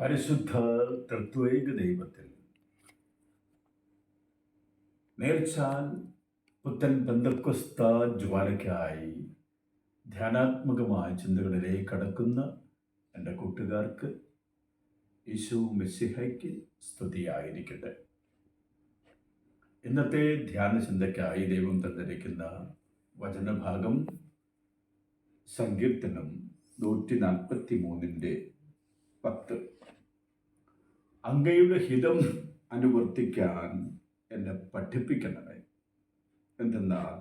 പരിശുദ്ധ തൃത്വേക ദൈവത്തിൽ നേർച്ചാൽ പുത്തൻ ബന്ധക്വസ്ത ജ്വാലയ്ക്കായി ധ്യാനാത്മകമായ ചിന്തകളിലേക്ക് കടക്കുന്ന എന്റെ കൂട്ടുകാർക്ക് യേശു മെസ്സിഹയ്ക്ക് സ്തുതിയായിരിക്കട്ടെ. ഇന്നത്തെ ധ്യാന ചിന്തയ്ക്കായി ദൈവം തന്നിരിക്കുന്ന വചനഭാഗം സങ്കീർത്തനം നൂറ്റി നാൽപ്പത്തി മൂന്നിന്റെ പത്ത്. അങ്ങയുടെ ഹിതം അനുവർത്തിക്കാൻ എന്നെ പഠിപ്പിക്കണമേ. എന്തെന്നാൽ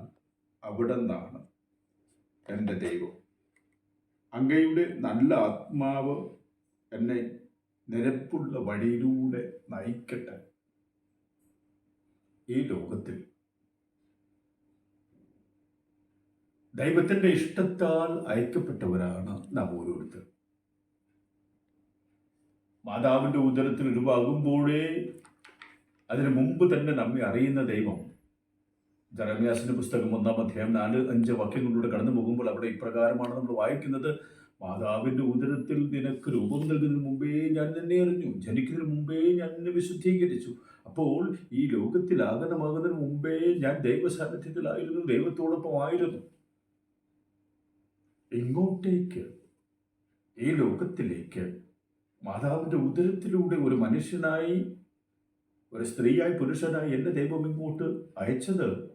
അവിടെ നിന്നാണ് എന്റെ ദൈവം. അങ്ങയുടെ നല്ല ആത്മാവ് എന്നെ നിരപ്പുള്ള വഴിയിലൂടെ നയിക്കട്ടെ. ഈ ലോകത്തിൽ ദൈവത്തിന്റെ ഇഷ്ടത്താൽ അയക്കപ്പെട്ടവരാണ് നാം ഓരോരുത്തർ മാതാവിന്റെ ഉദരത്തിൽ ഉരുവാകുമ്പോഴേ അതിനു മുമ്പ് തന്നെ നമ്മെ അറിയുന്ന ദൈവം. ജറമ്യാസിന്റെ പുസ്തകം ഒന്നാം അധ്യായം നാല് അഞ്ച് വാക്യങ്ങളിലൂടെ കടന്നു പോകുമ്പോൾ അവിടെ ഇപ്രകാരമാണ് നമ്മൾ വായിക്കുന്നത്. മാതാവിന്റെ ഉദരത്തിൽ നിനക്ക് രൂപം നൽകുന്നതിന് മുമ്പേ ഞാൻ നിന്നെ അറിഞ്ഞു. ജനിക്കുന്നതിന് മുമ്പേ ഞാൻ നിന്നെ വിശുദ്ധീകരിച്ചു. അപ്പോൾ ഈ ലോകത്തിൽ ആഗതമാകുന്നതിന് മുമ്പേ ഞാൻ ദൈവസാന്നിധ്യത്തിലായിരുന്നു ദൈവത്തോടൊപ്പം ആയിരുന്നു. ഇങ്ങോട്ടേക്ക് ഈ ലോകത്തിലേക്ക് മാതാവിന്റെ ഉദരത്തിലൂടെ ഒരു മനുഷ്യനായി ഒരു സ്ത്രീയായി പുരുഷനായി എന്നെ ദൈവം ഇങ്ങോട്ട് അയച്ചത്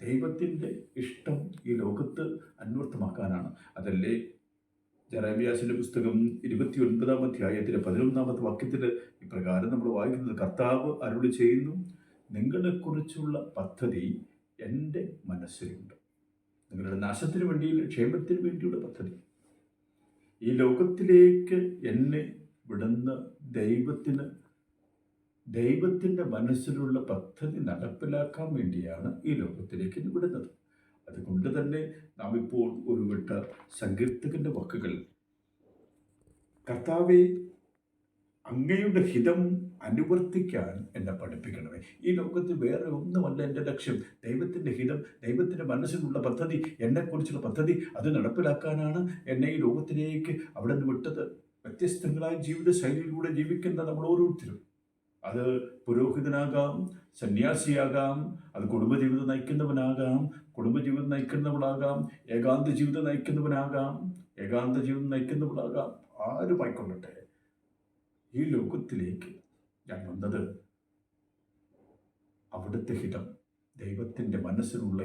ദൈവത്തിന്റെ ഇഷ്ടം ഈ ലോകത്ത് അന്വർത്ഥമാക്കാനാണ്. അതല്ലേ? ജറാബിയാസിന്റെ പുസ്തകം ഇരുപത്തി ഒൻപതാം അധ്യായത്തിലെ പതിനൊന്നാമത്തെ വാക്യത്തിൽ ഇപ്രകാരം നമ്മൾ വായിക്കുന്നത് കർത്താവ് അരുളി ചെയ്യുന്നു നിങ്ങളെക്കുറിച്ചുള്ള പദ്ധതി എന്റെ മനസ്സിലുണ്ട്. നിങ്ങളുടെ നാശത്തിന് വേണ്ടിയുള്ള ക്ഷേമത്തിന് വേണ്ടിയുള്ള പദ്ധതി. ഈ ലോകത്തിലേക്ക് എന്നെ വിടുന്ന ദൈവത്തിന് ദൈവത്തിന്റെ മനസ്സിലുള്ള പദ്ധതി നടപ്പിലാക്കാൻ വേണ്ടിയാണ് ഈ ലോകത്തിലേക്ക് വിടുന്നത്. അതുകൊണ്ട് തന്നെ നാം ഇപ്പോൾ ഒരു വിട്ട സങ്കീർത്തകന്റെ വാക്കുകൾ. കർത്താവെ അങ്ങയുടെ ഹിതം അനുവർത്തിക്കാൻ എന്നെ പഠിപ്പിക്കണമേ. ഈ ലോകത്ത് വേറെ ഒന്നുമല്ല എന്റെ ലക്ഷ്യം. ദൈവത്തിന്റെ ഹിതം ദൈവത്തിന്റെ മനസ്സിലുള്ള പദ്ധതി എന്നെക്കുറിച്ചുള്ള പദ്ധതി അത് നടപ്പിലാക്കാനാണ് എന്നെ ഈ ലോകത്തിലേക്ക് അവിടെ നിന്ന് വിട്ടത്. വ്യത്യസ്തങ്ങളായ ജീവിത ശൈലിയിലൂടെ ജീവിക്കുന്ന നമ്മൾ ഓരോരുത്തരും. അത് പുരോഹിതനാകാം സന്യാസിയാകാം അത് കുടുംബജീവിതം നയിക്കുന്നവനാകാം കുടുംബജീവിതം നയിക്കുന്നവളാകാം ഏകാന്ത ജീവിതം നയിക്കുന്നവനാകാം ഏകാന്ത ജീവിതം നയിക്കുന്നവളാകാം. ആരുമായിക്കൊള്ളട്ടെ? ഈ ലോകത്തിലേക്ക് ഞാൻ വന്നത് അവിടുത്തെ ഹിതം ദൈവത്തിന്റെ മനസ്സിലുള്ള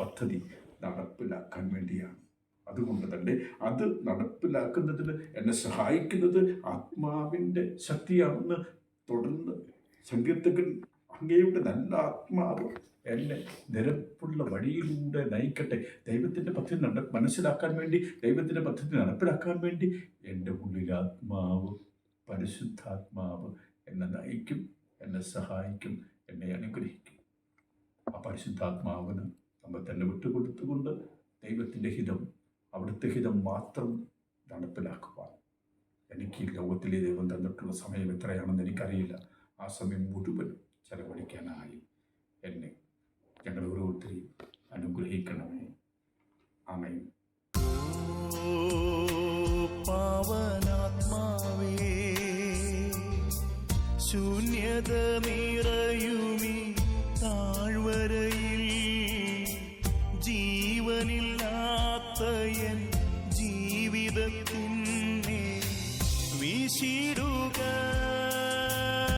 പദ്ധതി നടപ്പിലാക്കാൻ വേണ്ടിയാണ്. അതുകൊണ്ട് തന്നെ അത് നടപ്പിലാക്കുന്നതിൽ എന്നെ സഹായിക്കുന്നത് ആത്മാവിന്റെ ശക്തിയാണെന്ന് തുടർന്ന് സങ്കീർത്തകൻ അങ്ങയുടെ നല്ല ആത്മാവ് എന്നെ നിരപ്പുള്ള വഴിയിലൂടെ നയിക്കട്ടെ. ദൈവത്തിന്റെ പദ്ധതി നട മനസ്സിലാക്കാൻ വേണ്ടി ദൈവത്തിന്റെ പദ്ധതി നടപ്പിലാക്കാൻ വേണ്ടി എന്റെ ഉള്ളിൽ ആത്മാവ് പരിശുദ്ധാത്മാവ് എന്നെ നയിക്കും എന്നെ സഹായിക്കും എന്നെ അനുഗ്രഹിക്കും. ആ പരിശുദ്ധാത്മാവിന് നമ്മൾ തന്നെ വിട്ടുകൊടുത്തുകൊണ്ട് ദൈവത്തിന്റെ ഹിതം അവിടുത്തെ ഹിതം മാത്രം നടപ്പിലാക്കുവാൻ എനിക്ക് ലോകത്തിലെ ദൈവം തന്നിട്ടുള്ള സമയം എത്രയാണെന്ന് എനിക്കറിയില്ല. ആ സമയം മുഴുവൻ ചെലവഴിക്കാനായി എന്നെ ഞങ്ങൾ ഓരോരുത്തരെയും അനുഗ്രഹിക്കണമേ. പാവനാത്മാവേ ശൂന്യത നിറയുമി താഴ്വരയിൽ